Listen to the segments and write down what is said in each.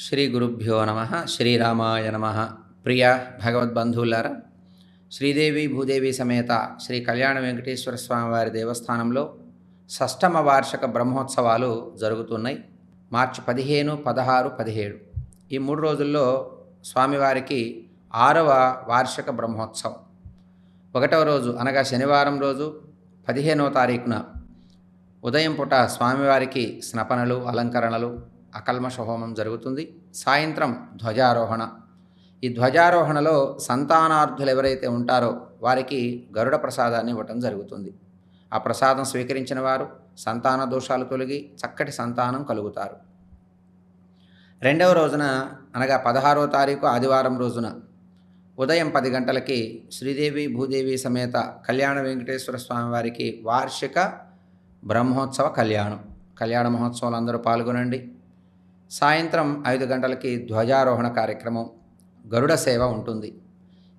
శ్రీ గురుభ్యో నమ శ్రీరామాయ నమ. ప్రియ భగవద్బంధువులారా శ్రీదేవి భూదేవి సమేత శ్రీ కళ్యాణ వెంకటేశ్వర స్వామివారి దేవస్థానంలో షష్టమ వార్షిక బ్రహ్మోత్సవాలు జరుగుతున్నాయి. మార్చి పదిహేను పదహారు పదిహేడు. ఈ మూడు రోజుల్లో స్వామివారికి ఆరవ వార్షిక బ్రహ్మోత్సవం. ఒకటవ రోజు అనగా శనివారం రోజు పదిహేనవ తారీఖున ఉదయం పూట స్వామివారికి స్నపనలు అలంకరణలు అకల్మష హోమం జరుగుతుంది. సాయంత్రం ధ్వజారోహణ. ఈ ధ్వజారోహణలో సంతానార్థులు ఎవరైతే ఉంటారో వారికి గరుడ ప్రసాదాన్ని ఇవ్వటం జరుగుతుంది. ఆ ప్రసాదం స్వీకరించిన వారు సంతాన దోషాలు తొలగి చక్కటి సంతానం కలుగుతారు. రెండవ రోజున అనగా పదహారవ తారీఖు ఆదివారం రోజున ఉదయం పది గంటలకి శ్రీదేవి భూదేవి సమేత కళ్యాణ వెంకటేశ్వర స్వామి వారికి వార్షిక బ్రహ్మోత్సవ కళ్యాణం. కళ్యాణ మహోత్సవాలు అందరూ పాల్గొనండి. సాయంత్రం ఐదు గంటలకి ధ్వజారోహణ కార్యక్రమం గరుడ సేవ ఉంటుంది.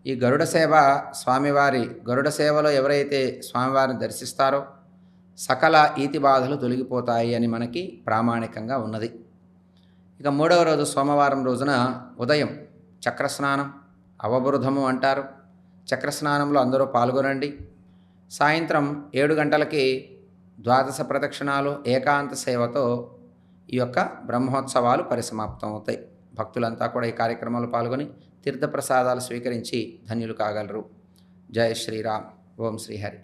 ఈ గరుడ సేవ స్వామివారి గరుడ సేవలో ఎవరైతే స్వామివారిని దర్శిస్తారో సకల ఈతి బాధలు తొలగిపోతాయి అని మనకి ప్రామాణికంగా ఉన్నది. ఇక మూడవ రోజు సోమవారం రోజున ఉదయం చక్రస్నానం అవబురుధము అంటారు. చక్రస్నానంలో అందరూ పాల్గొనండి. సాయంత్రం ఏడు గంటలకి ద్వాదశ ప్రదక్షిణాలు ఏకాంత సేవతో ఈ యొక్క బ్రహ్మోత్సవాలు పరిసమాప్తం అవుతాయి భక్తులంతా కూడా ఈ కార్యక్రమంలో పాల్గొని తీర్థప్రసాదాలు స్వీకరించి ధన్యులు కాగలరు. జయ శ్రీరామ్. ఓం శ్రీహరి.